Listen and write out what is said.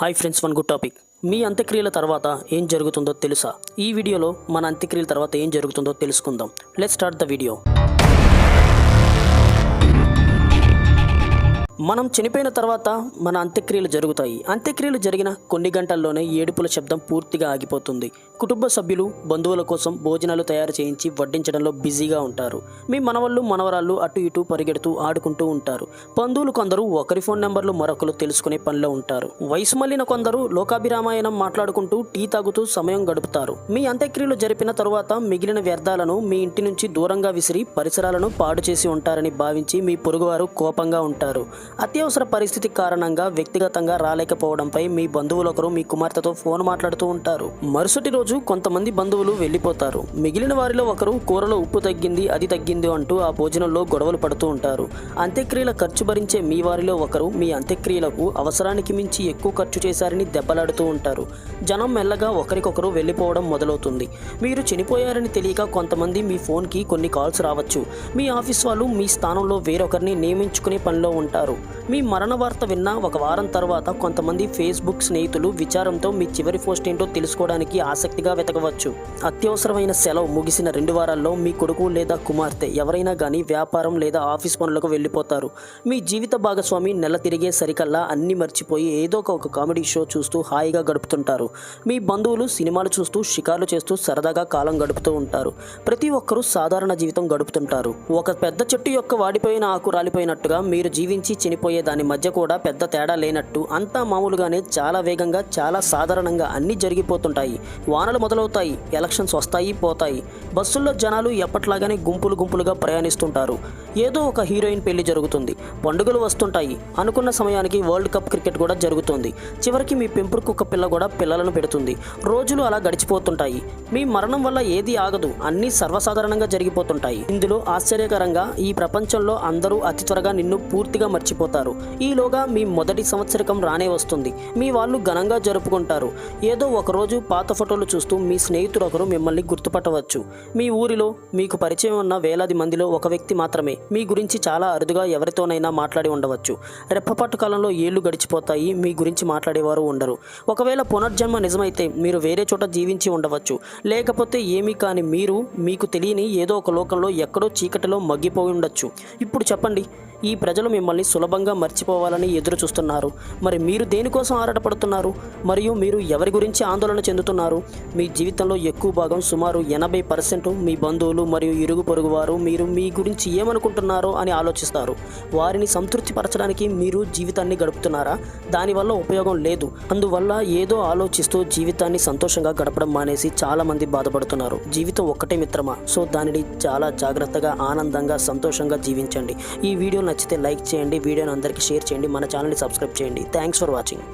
Hi friends one good topic. మీ అంత్యక్రియల తర్వాత ఏం జరుగుతుందో తెలుసా? ఈ వీడియోలో మన అంత్యక్రియల తర్వాత ఏం జరుగుతుందో తెలుసుకుందాం. లెట్ స్టార్ట్ ద వీడియో మనం చనిపోయిన తర్వాత మన అంత్యక్రియలు జరుగుతాయి. అంత్యక్రియలు జరిగిన కొన్ని గంటల్లోనే ఏడుపుల శబ్దం పూర్తిగా ఆగిపోతుంది. కుటుంబ సభ్యులు బంధువుల కోసం భోజనాలు తయారు చేయించి వడ్డించడంలో బిజీగా ఉంటారు. మీ మనవళ్ళు మనవరాళ్ళు అటు ఇటు పరిగెడుతూ ఆడుకుంటూ ఉంటారు. బంధువులు కొందరు ఒకరి ఫోన్ నెంబర్లు మరొకరు తెలుసుకునే పనిలో ఉంటారు. వయసు మళ్ళిన కొందరు లోకాభిరామాయణం మాట్లాడుకుంటూ టీ తాగుతూ సమయం గడుపుతారు. మీ అంత్యక్రియలు జరిపిన తరువాత మిగిలిన వ్యర్థాలను మీ ఇంటి నుంచి దూరంగా విసిరి పరిసరాలను పాడు చేసి ఉంటారని భావించి మీ పొరుగువారు కోపంగా ఉంటారు. అత్యవసర పరిస్థితి కారణంగా వ్యక్తిగతంగా రాలేకపోవడంపై మీ బంధువులొకరు మీ కుమార్తెతో ఫోన్ మాట్లాడుతూ ఉంటారు. మరుసటి రోజు కొంతమంది బంధువులు వెళ్ళిపోతారు. మిగిలిన వారిలో ఒకరు కూరలో ఉప్పు తగ్గింది అది తగ్గింది అంటూ ఆ భోజనంలో గొడవలు పడుతూ ఉంటారు. అంత్యక్రియల ఖర్చు భరించే మీ వారిలో ఒకరు మీ అంత్యక్రియలకు అవసరానికి మించి ఎక్కువ ఖర్చు చేశారని దెబ్బలాడుతూ ఉంటారు. జనం మెల్లగా ఒకరికొకరు వెళ్ళిపోవడం మొదలవుతుంది. మీరు చనిపోయారని తెలియక కొంతమంది మీ ఫోన్కి కొన్ని కాల్స్ రావచ్చు. మీ ఆఫీస్ వాళ్ళు మీ స్థానంలో వేరొకరిని నియమించుకునే పనిలో ఉంటారు. మీ మరణ వార్త విన్న ఒక వారం తర్వాత కొంతమంది ఫేస్బుక్ స్నేహితులు విచారంతో మీ చివరి పోస్ట్ ఏంటో తెలుసుకోవడానికి ఆసక్తిగా వెతకవచ్చు. అత్యవసరమైన సెలవు ముగిసిన రెండు వారాల్లో మీ కొడుకు లేదా కుమార్తె ఎవరైనా కానీ వ్యాపారం లేదా ఆఫీస్ పనులకు వెళ్ళిపోతారు. మీ జీవిత భాగస్వామి నెల తిరిగే సరికల్లా అన్ని మర్చిపోయి ఏదో ఒక కామెడీ షో చూస్తూ హాయిగా గడుపుతుంటారు. మీ బంధువులు సినిమాలు చూస్తూ షికార్లు చేస్తూ సరదాగా కాలం గడుపుతూ ఉంటారు. ప్రతి ఒక్కరూ సాధారణ జీవితం గడుపుతుంటారు. ఒక పెద్ద చెట్టు యొక్క వాడిపోయిన ఆకు రాలిపోయినట్టుగా మీరు జీవించి చనిపోయే దాని మధ్య కూడా పెద్ద తేడా లేనట్టు అంతా మామూలుగానే చాలా వేగంగా చాలా సాధారణంగా అన్నీ జరిగిపోతుంటాయి. వానలు మొదలవుతాయి ఎలక్షన్స్ వస్తాయి పోతాయి. బస్సుల్లో జనాలు ఎప్పట్లాగానే గుంపులు గుంపులుగా ప్రయాణిస్తుంటారు. ఏదో ఒక హీరోయిన్ పెళ్ళి జరుగుతుంది. పండుగలు వస్తుంటాయి. అనుకున్న సమయానికి వరల్డ్ కప్ క్రికెట్ కూడా జరుగుతుంది. చివరికి మీ పెంపుడు కుక్క పిల్ల కూడా పిల్లలను పెడుతుంది. రోజులు అలా గడిచిపోతుంటాయి. మీ మరణం వల్ల ఏది ఆగదు. అన్నీ సర్వసాధారణంగా జరిగిపోతుంటాయి. ఇందులో ఆశ్చర్యకరంగా ఈ ప్రపంచంలో అందరూ అతి త్వరగా నిన్ను పూర్తిగా మర్చి మర్చిపోతారు. ఈలోగా మీ మొదటి సంవత్సరకం రానే వస్తుంది. మీ వాళ్ళు ఘనంగా జరుపుకుంటారు. ఏదో ఒకరోజు పాత ఫోటోలు చూస్తూ మీ స్నేహితుడు ఒకరు మిమ్మల్ని గుర్తుపట్టవచ్చు. మీ ఊరిలో మీకు పరిచయం ఉన్న వేలాది మందిలో ఒక వ్యక్తి మాత్రమే. మీ గురించి చాలా అరుదుగా ఎవరితోనైనా మాట్లాడి ఉండవచ్చు. రెప్పపాటు కాలంలో ఏళ్ళు గడిచిపోతాయి మీ గురించి మాట్లాడేవారు ఉండరు. ఒకవేళ పునర్జన్మ నిజమైతే మీరు వేరే చోట జీవించి ఉండవచ్చు. లేకపోతే ఏమీ కాని మీరు మీకు తెలియని ఏదో ఒక లోకంలో ఎక్కడో చీకటిలో మగ్గిపోయి ఉండొచ్చు. ఇప్పుడు చెప్పండి ఈ ప్రజలు మిమ్మల్ని సులభంగా మర్చిపోవాలని ఎదురు చూస్తున్నారు. మరి మీరు దేనికోసం ఆరాటపడుతున్నారు? మరియు మీరు ఎవరి గురించి ఆందోళన చెందుతున్నారు? మీ జీవితంలో ఎక్కువ భాగం సుమారు ఎనభై పర్సెంట్ మీ బంధువులు మరియు ఇరుగు పొరుగు వారు మీరు మీ గురించి ఏమనుకుంటున్నారో అని ఆలోచిస్తారు. వారిని సంతృప్తి పరచడానికి మీరు జీవితాన్ని గడుపుతున్నారా? దానివల్ల ఉపయోగం లేదు. అందువల్ల ఏదో ఆలోచిస్తూ జీవితాన్ని సంతోషంగా గడపడం మానేసి చాలామంది బాధపడుతున్నారు. జీవితం ఒక్కటే మిత్రమా? సో దానిని చాలా జాగ్రత్తగా ఆనందంగా సంతోషంగా జీవించండి. ఈ వీడియో నచ్చితే లైక్ చేయండి. వీడియోని అందరికీ షేర్ చేయండి మన ఛానల్ని సబ్స్క్రైబ్ చేయండి. Thanks for watching